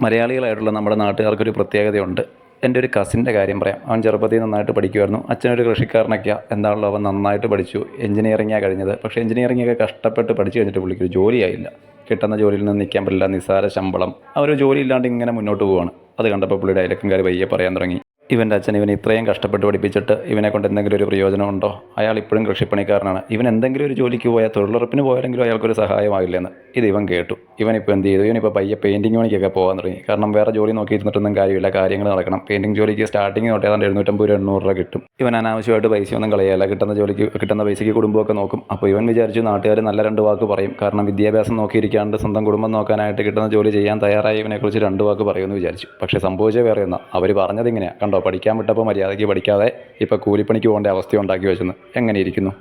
മലയാളികളായിട്ടുള്ള നമ്മുടെ നാട്ടുകാർക്കൊരു പ്രത്യേകതയുണ്ട്. എന്റെ ഒരു കസിന്റെ കാര്യം പറയാം. അവൻ ചെറുപ്പത്തിൽ നന്നായിട്ട് പഠിക്കുമായിരുന്നു അച്ഛനൊരു കൃഷിക്കാരനൊക്കെയാണ് എന്താണല്ലോ അവൻ നന്നായിട്ട് പഠിച്ചു. എഞ്ചിനീയറിങ്ങാണ് കഴിഞ്ഞത്. പക്ഷേ എഞ്ചിനീയറിംഗ് ഒക്കെ കഷ്ടപ്പെട്ട് പഠിച്ചു കഴിഞ്ഞിട്ട് പുള്ളിക്ക് ഒരു ജോലിയായില്ല. കിട്ടുന്ന ജോലിയിൽ നിന്ന് നിൽക്കാൻ പറ്റില്ല. നിസ്സാര ശമ്പളം. ആ ഒരു ജോലി ഇല്ലാണ്ട് ഇങ്ങനെ മുന്നോട്ട് പോവുകയാണ് അത് കണ്ടപ്പോൾ പുള്ളിയുടെ അയലക്കൻകാർ പയ്യെ പറയാൻ തുടങ്ങി. ഇവന്റെ അച്ഛൻ ഇവനെ ഇത്രയും കഷ്ടപ്പെട്ട് പഠിപ്പിച്ചിട്ട് ഇവനെ കൊണ്ട് എന്തെങ്കിലും ഒരു പ്രയോജനമുണ്ടോ അയാൾ ഇപ്പോഴും കൃഷിപ്പണിക്കാരനാണ്. ഇവൻ എന്തെങ്കിലും ഒരു ജോലിക്ക് പോയാൽ തൊഴിലുറപ്പിന് പോയാലെങ്കിലും അയാൾക്കൊരു സഹായമാകില്ലെന്ന് ഇത് ഇവൻ കേട്ടു. ഇവനിപ്പോൾ എന്ത് ചെയ്തു? ഇവനിപ്പോൾ പയ്യെ പെയിന്റിങ് പണിക്കൊക്കെ പോകാൻ തുടങ്ങി. കാരണം വേറെ ജോലി നോക്കി ഇരുന്നിട്ടൊന്നും കാര്യമില്ല. കാര്യങ്ങൾ നടക്കണം. പെയിന്റിങ് ജോലിക്ക് സ്റ്റാർട്ടിങ് തൊട്ട് ഏതാണ്ട് എഴുന്നൂറ്റമ്പത് രൂപ എണ്ണൂറ് രൂപ കിട്ടും. ഇവൻ അനാവശ്യമായിട്ട് പൈസയൊന്നും കളയല്ല. കിട്ടുന്ന ജോലിക്ക് കിട്ടുന്ന പൈസയ്ക്ക് കുടുംബമൊക്കെ നോക്കും. അപ്പോൾ ഇവൻ വിചാരിച്ചു നാട്ടുകാർ നല്ല രണ്ട് വാക്ക് പറയും. കാരണം വിദ്യാഭ്യാസം നോക്കിയിരിക്കാണ്ട് സ്വന്തം കുടുംബം നോക്കാനായിട്ട് കിട്ടുന്ന ജോലി ചെയ്യാൻ തയ്യാറായി ഇവനെക്കുറിച്ച് രണ്ട് വാക്ക് പറയുമെന്ന് വിചാരിച്ചു. പക്ഷേ സംഭവിച്ചേ വേറെ ഒന്നാണ് അവർ പറഞ്ഞത് ഇങ്ങനെയാണ് കണ്ടോ? പഠിക്കാൻ വിട്ടപ്പോൾ മര്യാദയ്ക്ക് പഠിക്കാതെ ഇപ്പോൾ കൂലിപ്പണിക്ക് പോകേണ്ട അവസ്ഥ ഉണ്ടാക്കി വെച്ചെന്ന് എങ്ങനെ ഇരിക്കുന്നു?